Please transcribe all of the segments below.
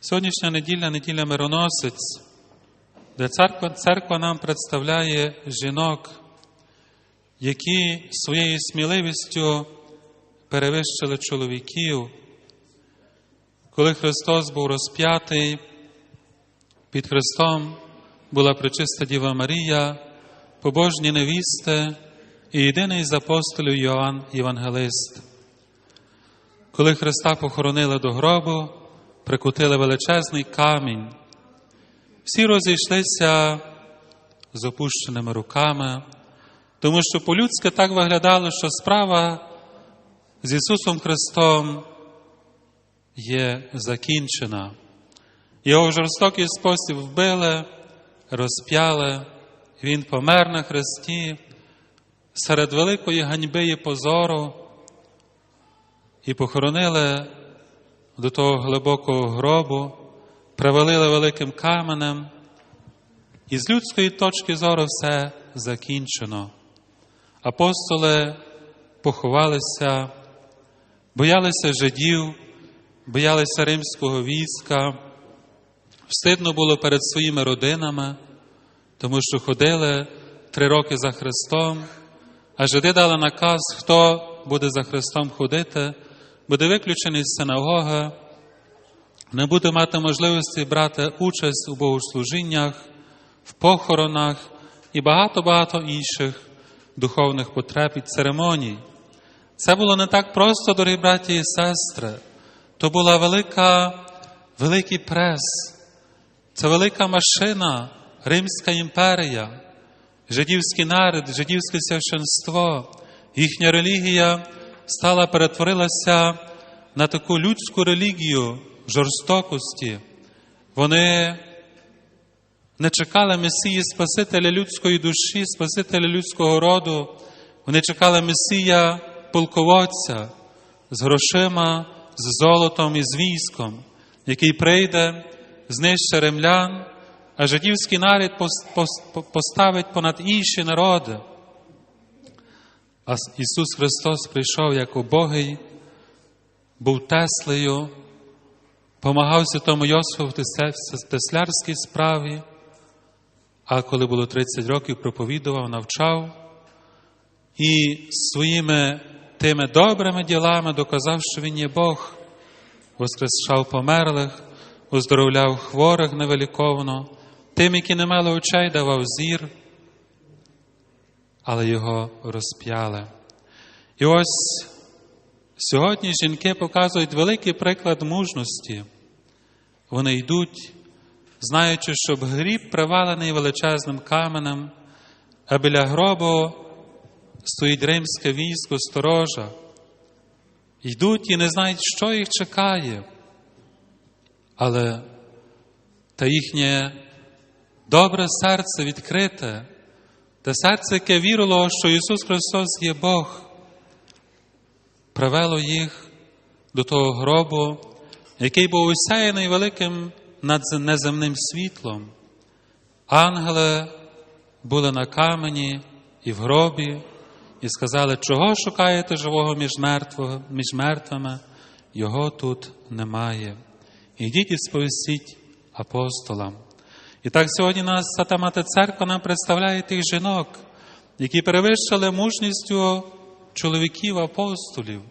Сьогоднішня неділя неділя мироносець, де церква, церква нам представляє жінок, які своєю сміливістю перевищили чоловіків. Коли Христос був розп'ятий, під Христом була пречиста Діва Марія, побожні невісти і єдиний з апостолів Йоанн Євангелист. Коли Христа похоронили до гробу, прикутили величезний камінь, всі розійшлися з опущеними руками, тому що по-людськи так виглядало, що справа з Ісусом Христом є закінчена. Його в жорстокий спосіб вбили, розп'яли, Він помер на хресті. Серед великої ганьби і позору і похоронили до того глибокого гробу, привалили великим каменем, і з людської точки зору все закінчено. Апостоли поховалися, боялися жидів, боялися римського війська, встидно було перед своїми родинами, тому що ходили три роки за Христом, а жиди дали наказ, хто буде за Христом ходити, буде виключений з синагоги, не буде мати можливості брати участь у богослужіннях, в похоронах і багато-багато інших духовних потреб і церемоній. Це було не так просто, дорогі браті і сестри. То була велика, великий прес, це велика машина, Римська імперія, жидівський народ, жидівське священство, їхня релігія стала перетворилася на таку людську релігію жорстокості. Вони не чекали Месії Спасителя людської душі, Спасителя людського роду. Вони чекали Месія полководця з грошима, з золотом і з військом, який прийде, знищить римлян, а жидівський народ поставить понад інші народи. А Ісус Христос прийшов як убогий, був Теслею, помагав святому Йосифу в теслярській справі, а коли було 30 років, проповідував, навчав і своїми тими добрими ділами доказав, що Він є Бог, воскрешав померлих, оздоровляв хворих невеликовно, тим, які не мали очей, давав зір, але його розп'яли. І ось сьогодні жінки показують великий приклад мужності. Вони йдуть, знаючи, що гріб привалений величезним каменем, а біля гробу стоїть римське військо сторожа. Йдуть і не знають, що їх чекає. Але та їхнє добре серце відкрите, те серце, яке вірило, що Ісус Христос є Бог, привело їх до того гробу, який був усяяний великим неземним світлом. Ангели були на камені і в гробі, і сказали, чого шукаєте живого між, мертвого, між мертвими, його тут немає. Ідіть і сповістіть апостолам. І так сьогодні нас Свята Мати Церква нам представляє тих жінок, які перевищили мужністю чоловіків апостолів,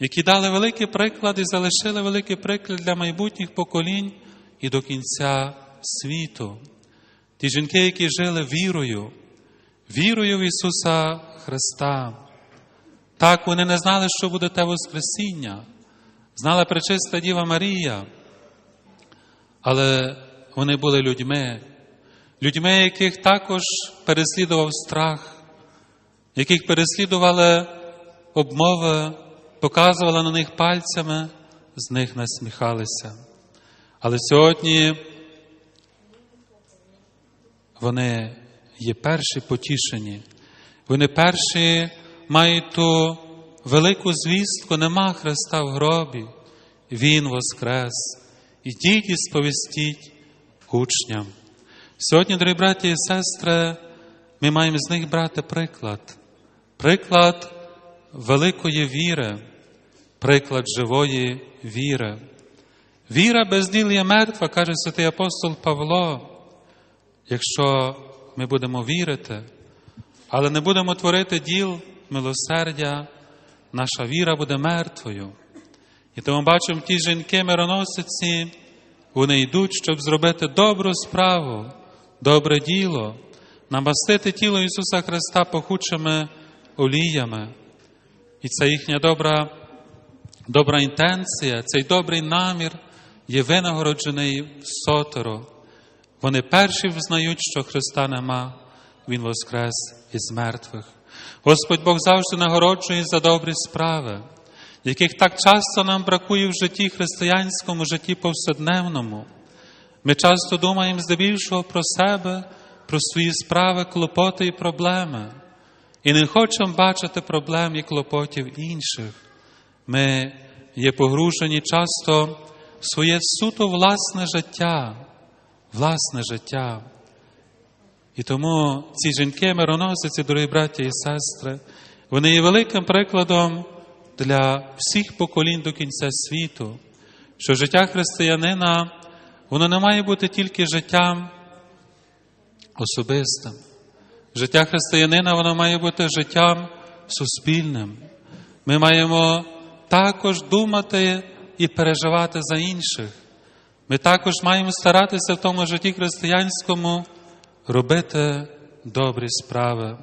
які дали великий приклад і залишили великий приклад для майбутніх поколінь і до кінця світу. Ті жінки, які жили вірою, вірою в Ісуса Христа. Так вони не знали, що буде те Воскресіння, знала пречиста Діва Марія, але вони були людьми, людьми, яких також переслідував страх, яких переслідували обмови, показували на них пальцями, з них насміхалися. Але сьогодні вони є перші потішені. Вони перші мають ту велику звістку, нема Христа в гробі, Він воскрес. Ідіть і сповістіть учням. Сьогодні, дорогі браті і сестри, ми маємо з них брати приклад, приклад великої віри, приклад живої віри. Віра без діл є мертва, каже святий апостол Павло. Якщо ми будемо вірити, але не будемо творити діл милосердя, наша віра буде мертвою. І тому бачимо ті жінки мироносиці, вони йдуть, щоб зробити добру справу, добре діло, намастити тіло Ісуса Христа пахучими оліями. І це їхня добра, добра інтенція, цей добрий намір є винагороджений в сотеро. Вони перші взнають, що Христа нема, Він воскрес із мертвих. Господь Бог завжди нагороджує за добрі справи, яких так часто нам бракує в житті християнському, житті повсякденному. Ми часто думаємо здебільшого про себе, про свої справи, клопоти і проблеми, і не хочемо бачити проблем і клопотів інших. Ми є погружені часто в своє суто власне життя, власне життя. І тому ці жінки мироносиці, дорогі браття і сестри, вони є великим прикладом для всіх поколінь до кінця світу, що життя християнина воно не має бути тільки життям особистим. Життя християнина воно має бути життям суспільним. Ми маємо також думати і переживати за інших. Ми також маємо старатися в тому житті християнському робити добрі справи.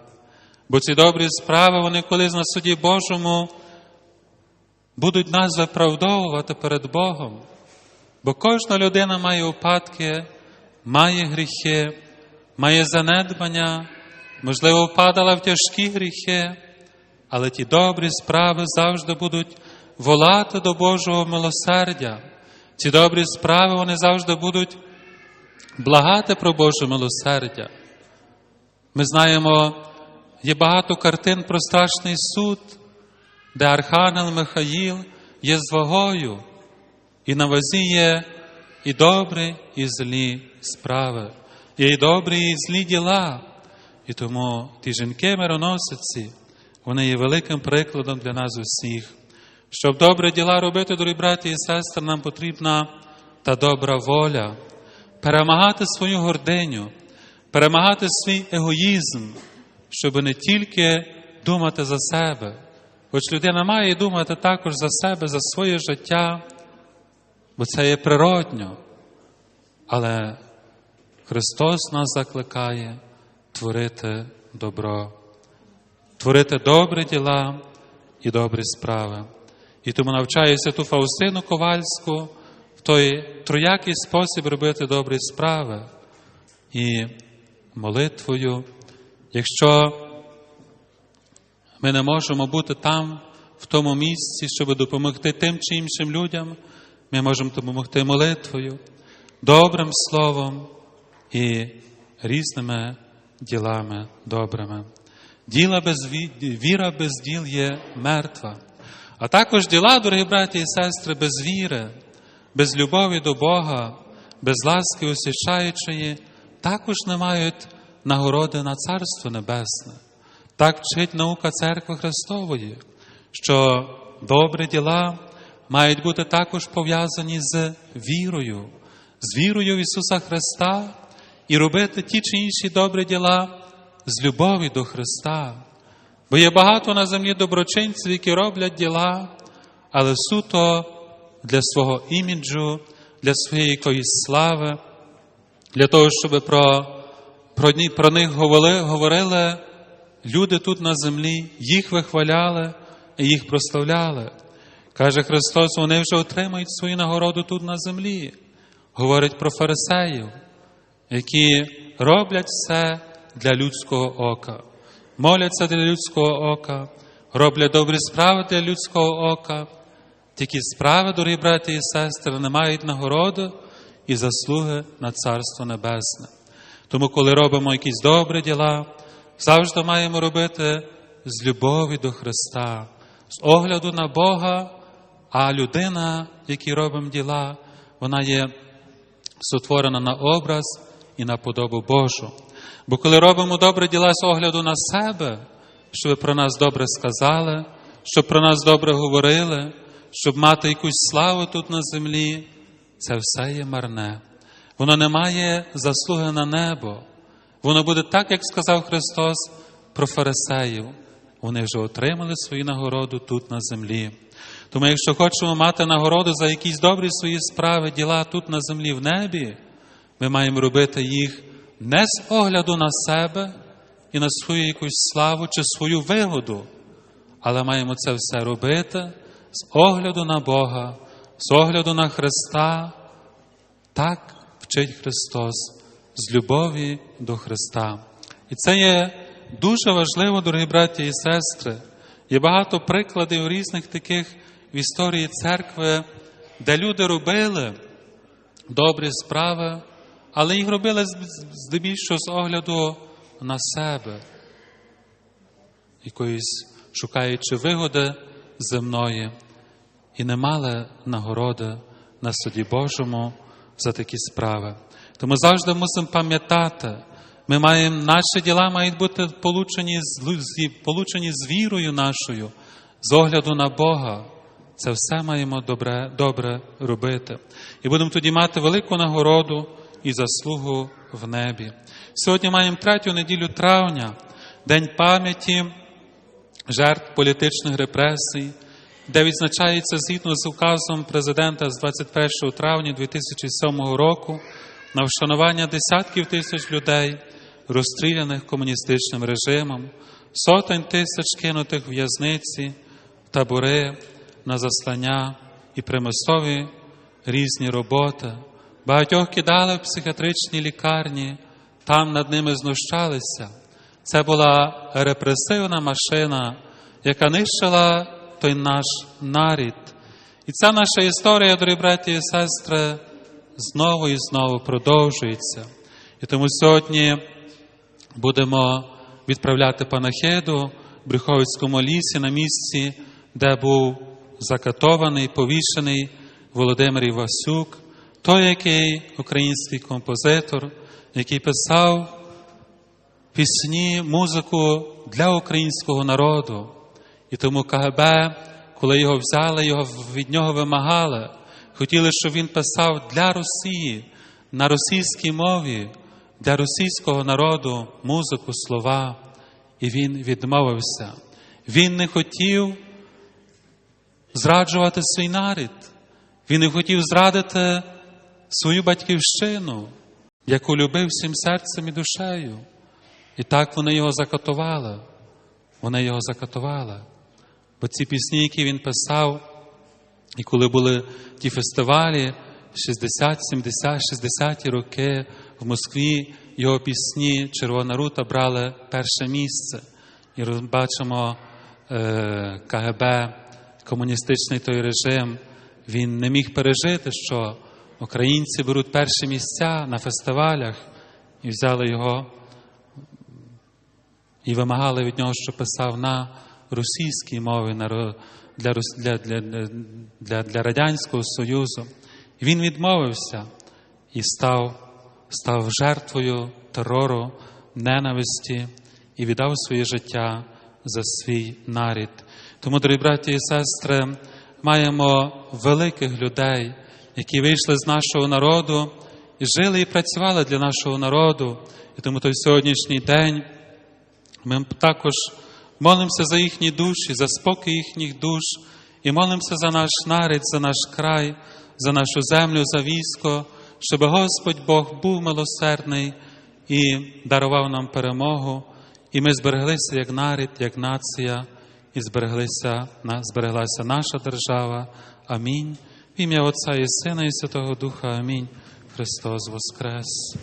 Бо ці добрі справи, вони колись на суді Божому будуть нас виправдовувати перед Богом. Бо кожна людина має упадки, має гріхи, має занедбання, можливо, впадала в тяжкі гріхи, але ті добрі справи завжди будуть волати до Божого милосердя. Ці добрі справи вони завжди будуть благати про Боже милосердя. Ми знаємо, є багато картин про страшний суд, де Архангел Михаїл є з вагою, і на вазі є і добрі, і злі справи, є і добрі, і злі діла. І тому ті жінки мироносиці, вони є великим прикладом для нас усіх. Щоб добре діла робити, дорогі браті і сестри, нам потрібна та добра воля, перемагати свою гординю, перемагати свій егоїзм, щоб не тільки думати за себе. Хоч людина має думати також за себе, за своє життя, бо це є природньо. Але Христос нас закликає творити добро, творити добрі діла і добрі справи. І тому навчає святу Фаустину Ковальську в той троякий спосіб робити добрі справи і молитвою. Якщо ми не можемо бути там, в тому місці, щоб допомогти тим чи іншим людям, ми можемо допомогти молитвою, добрим словом і різними ділами добрими. Діла без віра без діл є мертва. А також діла, дорогі браті і сестри, без віри, без любові до Бога, без ласки освячаючої, також не мають нагороди на Царство Небесне. Так вчить наука Церкви Христової, що добрі діла мають бути також пов'язані з вірою, з вірою в Ісуса Христа і робити ті чи інші добрі діла з любові до Христа. Бо є багато на землі доброчинців, які роблять діла, але суто для свого іміджу, для своєї якоїсь слави, для того, щоб про, про, про них говорили, говорили люди тут на землі, їх вихваляли і їх прославляли. Каже Христос, вони вже отримають свою нагороду тут на землі. Говорить про фарисеїв, які роблять все для людського ока моляться для людського ока, роблять добрі справи для людського ока. Такі справи, дорогі браті і сестри, не мають нагороди і заслуги на Царство Небесне. Тому, коли робимо якісь добрі діла, завжди маємо робити з любові до Христа, з огляду на Бога, а людина, якій робимо діла, вона є сотворена на образ і на подобу Божу. Бо коли робимо добре діла з огляду на себе, щоб про нас добре сказали, щоб про нас добре говорили, щоб мати якусь славу тут на землі, це все є марне. Воно не має заслуги на небо. Воно буде так, як сказав Христос про фарисеїв. Вони вже отримали свою нагороду тут на землі. Тому, якщо хочемо мати нагороду за якісь добрі свої справи, діла тут на землі в небі, ми маємо робити їх не з огляду на себе і на свою якусь славу чи свою вигоду, але маємо це все робити з огляду на Бога, з огляду на Христа. Так вчить Христос з любові до Христа. І це є дуже важливо, дорогі браті і сестри. Є багато прикладів різних таких в історії церкви, де люди робили добрі справи, але їх робили здебільшого з огляду на себе, якоїсь шукаючи вигоди земної, і не мали нагороди на суді Божому за такі справи. Тому завжди мусимо пам'ятати, ми маємо, наші діла мають бути получені получені з вірою нашою, з огляду на Бога. Це все маємо добре, добре робити. І будемо тоді мати велику нагороду і заслугу в небі. Сьогодні маємо третю неділю травня, День пам'яті жертв політичних репресій, де відзначається згідно з указом президента з 21 травня 2007 року на вшанування десятків тисяч людей, розстріляних комуністичним режимом, сотень тисяч кинутих в'язниці, табори, на заслання і примусові різні роботи. Багатьох кидали в психіатричні лікарні, там над ними знущалися. Це була репресивна машина, яка нищила той наш нарід. І ця наша історія, дорогі браті і сестри, знову і знову продовжується. І тому сьогодні будемо відправляти панахиду в Брюховицькому лісі на місці, де був закатований, повішений Володимир Івасюк, той, який український композитор, який писав пісні, музику для українського народу. І тому КГБ, коли його взяли, його від нього вимагали, хотіли, щоб він писав для Росії на російській мові, для російського народу музику, слова. І він відмовився. Він не хотів зраджувати свій нарід. Він не хотів зрадити свою батьківщину, яку любив всім серцем і душею. І так вони його закатували. Вони його закатували. Бо ці пісні, які він писав, і коли були ті фестивалі 60, 70, 60 роки в Москві, його пісні Червона рута брали перше місце. І бачимо е, КГБ, комуністичний той режим, він не міг пережити, що українці беруть перші місця на фестивалях і взяли його і вимагали від нього, що писав на російській мові для, для, для, для, для Радянського Союзу. Він відмовився і став, став жертвою терору, ненависті і віддав своє життя за свій нарід. Тому, дорогі браті і сестри, маємо великих людей, які вийшли з нашого народу і жили і працювали для нашого народу. І тому той сьогоднішній день ми також молимося за їхні душі, за спокій їхніх душ, і молимося за наш нарід, за наш край, за нашу землю, за військо, щоб Господь Бог був милосердний і дарував нам перемогу, і ми збереглися як нарід, як нація, і збереглися, збереглася наша держава. Амінь. В ім'я Отця і Сина, і Святого Духа. Амінь. Христос Воскрес!